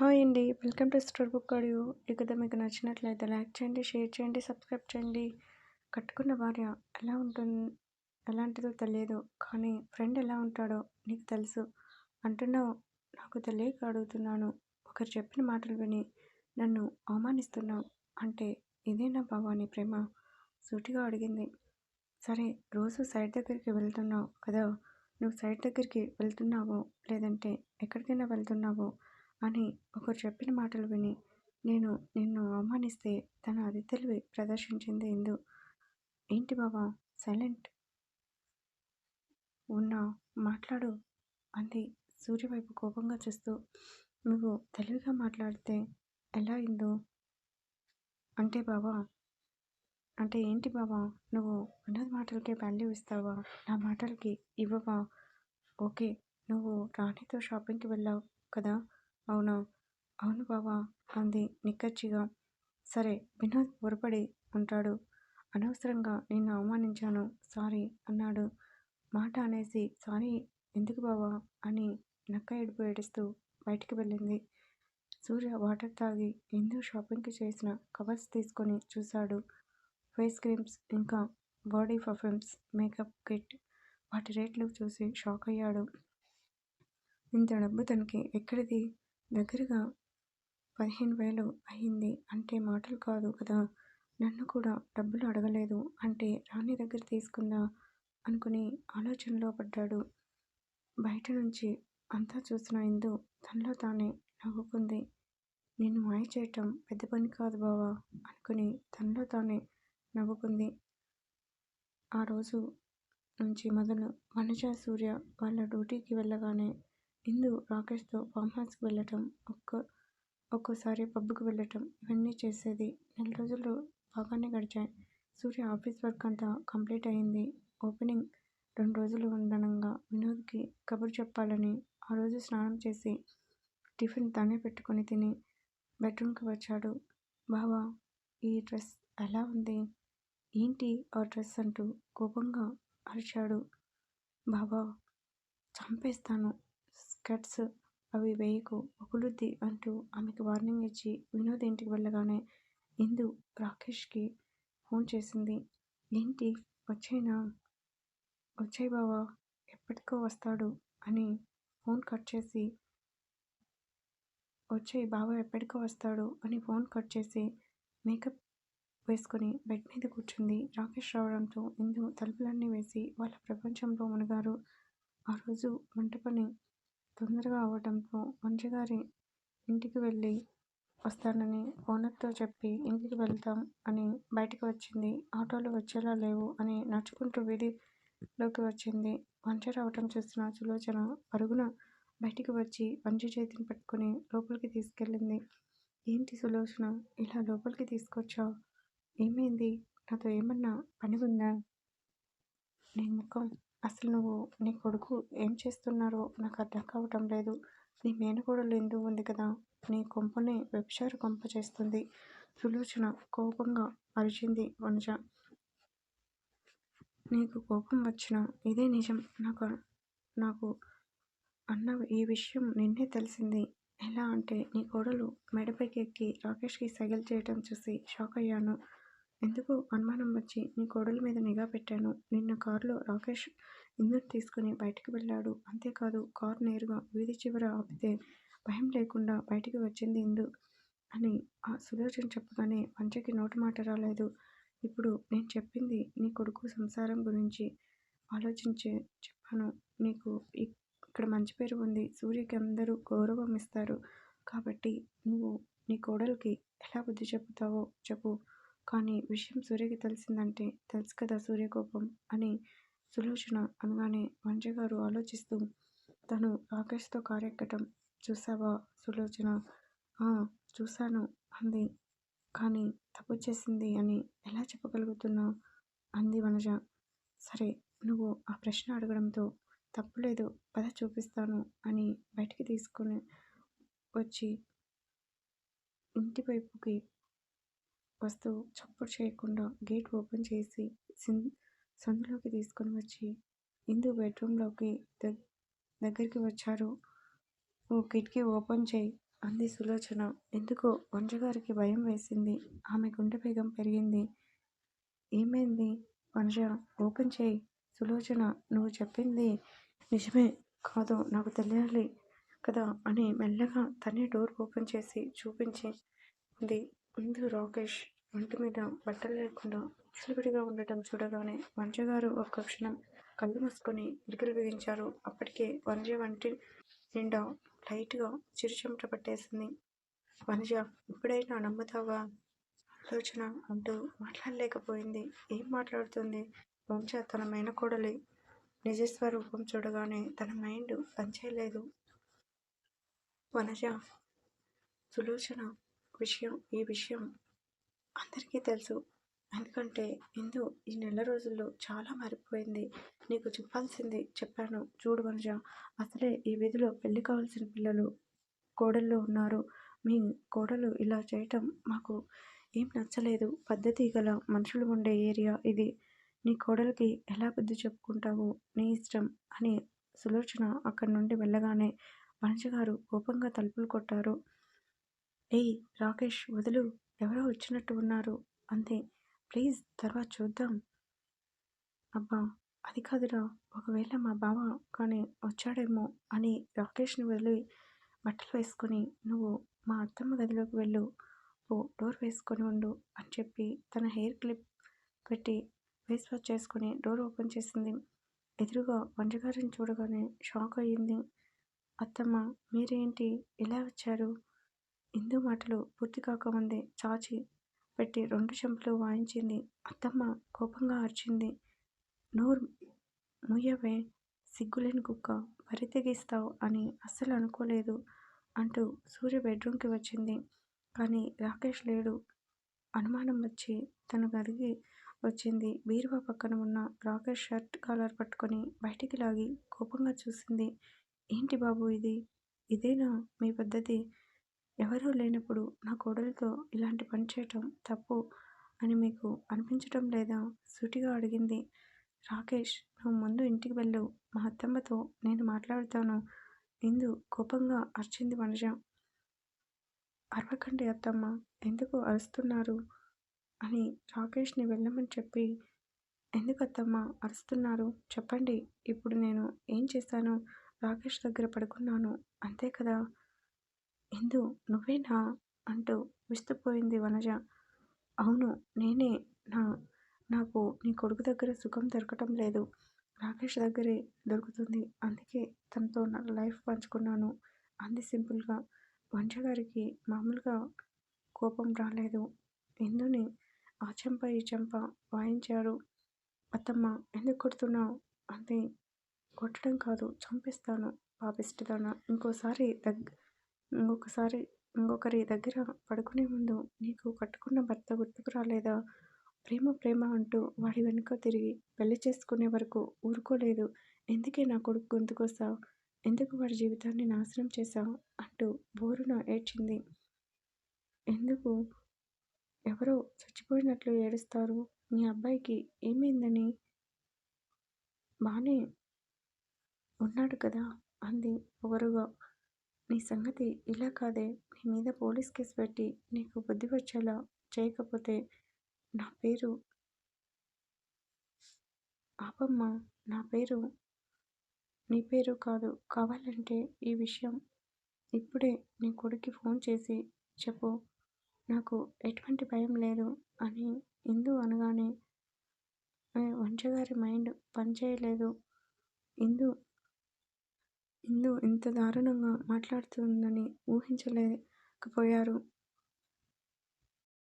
Hi అండి. Welcome to store book audio ఈ కథ మీకు నచ్చినట్లయితే లైక్ చేయండి షేర్ చేయండి సబ్స్క్రైబ్ చేయండి. కట్టుకున్న భార్య ఎలా ఉంటుంది ఎలాంటిదో తెలియదు. కానీ ఫ్రెండ్ ఎలా ఉంటాడో నీకు తెలుసు. అంటున్నావు. నాకు తెలియక అడుగుతున్నాను. ఒకరు చెప్పిన మాటలు విని నన్ను అవమానిస్తున్నావు అంటే ఇదేనా నా భావాని ప్రేమ? సూటిగా అడిగింది. సరే రోజు సైట్ దగ్గరికి వెళ్తున్నావు కదా. నువ్వు సైట్ దగ్గరికి వెళ్తున్నావో లేదంటే ఎక్కడికైనా వెళ్తున్నావో అని ఒకరు చెప్పిన మాటలు విని నేను నిన్ను అవమానిస్తే తన అది తెలివి ప్రదర్శించింది ఇందు. ఏంటి బావా? సైలెంట్ ఉన్నా మాట్లాడు అంది సూర్య వైపు కోపంగా చూస్తూ. నువ్వు తెలివిగా మాట్లాడితే ఎలా ఇందు? అంటే బావా? అంటే ఏంటి బావా? నువ్వు ఉన్నది మాటలకే వాల్యూ ఇస్తావా? నా మాటలకి ఇవ్వవా? ఓకే నువ్వు రాణితో షాపింగ్కి వెళ్ళావు కదా? అవునా? అవును బావా అంది నిక్కచ్చిగా. సరే వినోద్ పొరపడి ఉంటాడు. అనవసరంగా నిన్ను అవమానించాను సారీ అన్నాడు. మాట అనేసి సారీ ఎందుకు బావా అని నక్క ఏడుపు ఏడుస్తూ బయటికి వెళ్ళింది. సూర్య వాటర్ తాగి ఎందుకు షాపింగ్కి చేసిన కవర్స్ తీసుకొని చూశాడు. ఫేస్ క్రీమ్స్ ఇంకా బాడీ పర్ఫ్యూమ్స్ మేకప్ కిట్ వాటి రేట్లు చూసి షాక్ అయ్యాడు. ఇంత డబ్బు తనకి ఎక్కడిది? దగ్గరగా పదిహేను వేలు అయ్యింది అంటే మాటలు కాదు కదా. నన్ను కూడా డబ్బులు అడగలేదు. అంటే రాణి దగ్గర తీసుకుందా అనుకుని ఆలోచనలో పడ్డాడు. బయట నుంచి అంతా చూసిన ఇందు తనలో తానే నవ్వుకుంది. నిన్ను మాయ చేయటం పెద్ద పని కాదు బావా అనుకుని తనలో తానే నవ్వుకుంది. ఆ రోజు నుంచి మొదలు వనజ సూర్య వాళ్ళ డ్యూటీకి వెళ్ళగానే ఇందు రాకేష్తో ఫామ్ హౌస్కి వెళ్ళటం ఒక్క ఒక్కోసారి పబ్కి వెళ్ళటం ఇవన్నీ చేసేది. నెల రోజులు బాగానే గడిచాయి. సూర్య ఆఫీస్ వర్క్ అంతా కంప్లీట్ అయింది. ఓపెనింగ్ రెండు రోజులు ఉండనంగా వినోద్కి కబురు చెప్పాలని ఆ రోజు స్నానం చేసి టిఫిన్ తానే పెట్టుకొని తిని బెడ్రూమ్కి వచ్చాడు. బావా ఈ డ్రెస్ ఎలా ఉంది? ఏంటి ఆ డ్రెస్ అంటూ కోపంగా అరిచాడు. బావా చంపేస్తాను. స్కర్ట్స్ అవి వేయకు ఒకలుద్ది అంటూ ఆమెకి వార్నింగ్ ఇచ్చి వినోద్ ఇంటికి వెళ్ళగానే ఇందు రాకేష్కి ఫోన్ చేసింది. ఏంటి? వచ్చేనా? వచ్చాయి బావా? ఎప్పటికో వస్తాడు అని ఫోన్ కట్ చేసి వచ్చాయి బావ ఎప్పటికో వస్తాడు అని ఫోన్ కట్ చేసి మేకప్ వేసుకొని బెడ్ మీద కూర్చుంది రాకేష్ రావడంతో ఇందు తలుపులన్నీ వేసి వాళ్ళ ప్రపంచంలో మునిగారు. ఆ రోజు వంట పని తొందరగా అవ్వడంతో మంచిగారి ఇంటికి వెళ్ళి వస్తానని ఓనర్తో చెప్పి ఇంటికి వెళ్తాం అని బయటికి వచ్చింది. ఆటోలు వచ్చేలా లేవు అని నడుచుకుంటూ వీధిలోకి వచ్చింది. వంట అవటం చూసిన సులోచన పరుగున బయటికి వచ్చి వంజు చేతిని పట్టుకుని లోపలికి తీసుకెళ్ళింది. ఏంటి సులోచన ఇలా లోపలికి తీసుకొచ్చావు? ఏమైంది? నాతో ఏమన్నా పని ఉందా? నీ ముఖం అసలు నువ్వు నీ కొడుకు ఏం చేస్తున్నారో నాకు అర్థం కావటం లేదు. నీ మేనకోడలు ఎందుకు ఉంది కదా? నీ కొంపనే వెబ్షారు కొంప చేస్తుంది. సులోచన కోపంగా అరిచింది వనజ. నీకు కోపం వచ్చిన ఇదే నిజం. నాకు నాకు అన్న ఈ విషయం నిన్నే తెలిసింది. ఎలా అంటే నీ కోడలు మెడపైకి ఎక్కి రాకేష్కి సైగలు చేయటం చూసి షాక్ అయ్యాను ఎందుకు అనుమానం వచ్చి నీ కోడల మీద నిఘా పెట్టాను. నిన్న కారులో రాకేష్ ఇందుని తీసుకుని బయటికి వెళ్ళాడు. అంతేకాదు కారు నేరుగా వీధి చివర ఆపితే భయం లేకుండా బయటికి వచ్చింది ఇందు అని ఆ సులోచన చెప్పగానే పంచకి నోటి మాట రాలేదు. ఇప్పుడు నేను చెప్పింది నీ కొడుకు సంసారం గురించి ఆలోచించే చెప్పాను. నీకు ఇక్కడ మంచి పేరు ఉంది. సూర్యకి అందరూ గౌరవం ఇస్తారు. కాబట్టి నువ్వు నీ కోడలికి ఎలా బుద్ధి చెబుతావో చెప్పు. కానీ విషయం సూర్యకి తెలిసిందంటే తెలుసు కదా సూర్య కోపం అని సులోచన అనగానే మంజగారు ఆలోచిస్తూ తను రాకేష్తో కారెక్కటం చూసావా సులోచన? చూశాను అంది. కానీ తప్పు చేసింది అని ఎలా చెప్పగలుగుతున్నావు అంది వనజ. సరే నువ్వు ఆ ప్రశ్న అడగడంతో తప్పులేదు పద చూపిస్తాను అని బయటికి తీసుకొని వచ్చి ఇంటి వైపుకి వస్తూ చప్పుడు చేయకుండా గేట్ ఓపెన్ చేసి సిం సందులోకి తీసుకొని వచ్చి ఇందు బెడ్రూమ్లోకి దగ్గరికి వచ్చారు ఓ కిటికీ ఓపెన్ చేయి అంది సులోచన. ఎందుకో వంజగారికి భయం వేసింది. ఆమె గుండె వేగం పెరిగింది. ఏమైంది వనజ ఓపెన్ చేయి సులోచన నువ్వు చెప్పింది నిజమే కాదో నాకు తెలియాలి కదా అని మెల్లగా తనే డోర్ ఓపెన్ చేసి చూపించి ఉంది ముందు రాకేష్ ఒంటిమీద బట్టలు లేకుండా విచ్చలవిడిగా ఉండటం చూడగానే వంజగారు ఒక్క క్షణం కళ్ళు మూసుకొని కిటికీలు బిగించారు. అప్పటికే వనజ వంటి నిండా లైట్గా చిరుచెమట పట్టేసింది. వనజ ఇప్పుడైనా నమ్ముతావా ఆలోచన అంటూ మాట్లాడలేకపోయింది. ఏం మాట్లాడుతుంది వంజ తన మేనకోడలి నిజస్వరూపం చూడగానే తన మైండ్ పనిచేయలేదు. వనజ సులోచన విషయం ఈ విషయం అందరికీ తెలుసు. ఎందుకంటే ఇందు ఈ నెల రోజుల్లో చాలా మారిపోయింది. నీకు చెప్పాల్సింది చెప్పాను. చూడు వనజ అసలే ఈ వీధిలో పెళ్ళి కావాల్సిన పిల్లలు కోడళ్ళు ఉన్నారు. మీ కోడలు ఇలా చేయటం మాకు ఏం నచ్చలేదు. పద్ధతి గల మనుషులు ఉండే ఏరియా ఇది. నీ కోడలికి ఎలా బుద్ధి చెప్పుకుంటావో నీ ఇష్టం అని సులోచన అక్కడి నుండి వెళ్ళగానే మనిషి గారు కోపంగా తలుపులు కొట్టారు. ఏయ్ రాకేష్ వదులు ఎవరో వచ్చినట్టు ఉన్నారు అంతే ప్లీజ్ తర్వాత చూద్దాం. అబ్బా అది కాదురా ఒకవేళ మా బావ కానీ వచ్చాడేమో అని రాకేష్ని వదిలి బట్టలు వేసుకొని నువ్వు మా అత్తమ్మ గదిలోకి వెళ్ళు ఓ డోర్ వేసుకొని ఉండు అని చెప్పి తన హెయిర్ క్లిప్ పెట్టి ఫేస్ వాష్ చేసుకొని డోర్ ఓపెన్ చేసింది. ఎదురుగా వంటగారిని చూడగానే షాక్ అయ్యింది. అత్తమ్మ మీరేంటి ఇలా వచ్చారు? ఇందు మాటలు పూర్తి కాకముందే చాచి పెట్టి రెండు చెంపలు వాయించింది. అత్తమ్మ కోపంగా అరిచింది. నోరు ముయ్యవే సిగ్గులేని కుక్క వరి తెగిస్తావు అని అస్సలు అనుకోలేదు అంటూ సూర్య బెడ్రూమ్కి వచ్చింది. కానీ రాకేష్ లేడు. అనుమానం వచ్చి తన గదికి వచ్చింది. బీరువా పక్కన ఉన్న రాకేష్ షర్ట్ కాలర్ పట్టుకొని బయటికి లాగి కోపంగా చూసింది. ఏంటి బాబు ఇది? ఇదేనా మీ పద్ధతి? ఎవరూ లేనప్పుడు నా కోడలితో ఇలాంటి పని చేయటం తప్పు అని మీకు అనిపించటం లేదా? సూటిగా అడిగింది. రాకేష్ నువ్వు ముందు ఇంటికి వెళ్ళు. మా అత్తమ్మతో నేను మాట్లాడతాను ఇందు కోపంగా అరిచింది వనజ. అరవకండి అత్తమ్మ ఎందుకు అరుస్తున్నారు? అని రాకేష్ని వెళ్ళమని చెప్పి ఎందుకు అత్తమ్మ అరుస్తున్నారు? చెప్పండి. ఇప్పుడు నేను ఏం చేశాను? రాకేష్ దగ్గర పడుకున్నాను. అంతే కదా? ఎందు నువ్వేనా? అంటూ విస్తుపోయింది వనజ. అవును నేనే నా నాకు నీ కొడుకు దగ్గర సుఖం దొరకటం లేదు. రాకేష్ దగ్గరే దొరుకుతుంది. అందుకే తనతో నా లైఫ్ పంచుకున్నాను అంది సింపుల్గా. వంజగారికి మామూలుగా కోపం రాలేదు. ఇందుని ఆ చెంప ఈ చెంప వాయించారు. అత్తమ్మ ఎందుకు కొడుతున్నావు? అంది. కొట్టడం కాదు చంపేస్తాను పాపిష్టిదానా ఇంకోసారి దగ్గ ఇంకొకసారి ఇంకొకరి దగ్గర పడుకునే ముందు నీకు కట్టుకున్న భర్త గుర్తుకు రాలేదా? ప్రేమ ప్రేమ అంటూ వాడి వెనుక తిరిగి పెళ్ళి చేసుకునే వరకు ఊరుకోలేదు. ఎందుకే నా కొడుకు గొంతుకొస్తావు ఎందుకు వాడి జీవితాన్ని నాశనం చేశావు అంటూ బోరున ఏడ్చింది. ఎందుకు ఎవరో చచ్చిపోయినట్లు ఏడుస్తారు? మీ అబ్బాయికి ఏమైందని? బాగానే ఉన్నాడు కదా అంది పొగరుగా. నీ సంగతి ఇలా కాదే. నీ మీద పోలీస్ కేసు పెట్టి నీకు బుద్ధి వచ్చేలా చేయకపోతే నా పేరు ఆపమ్మ. నా పేరు నీ పేరు కాదు. కావాలంటే ఈ విషయం ఇప్పుడే నీ కొడుక్కి ఫోన్ చేసి చెప్పు. నాకు ఎటువంటి భయం లేదు అని ఇందు అనగానే వంచగారి మైండ్ పనిచేయలేదు. ఇందు ఇందు ఇంత దారుణంగా మాట్లాడుతుందని ఊహించలేకపోయారు.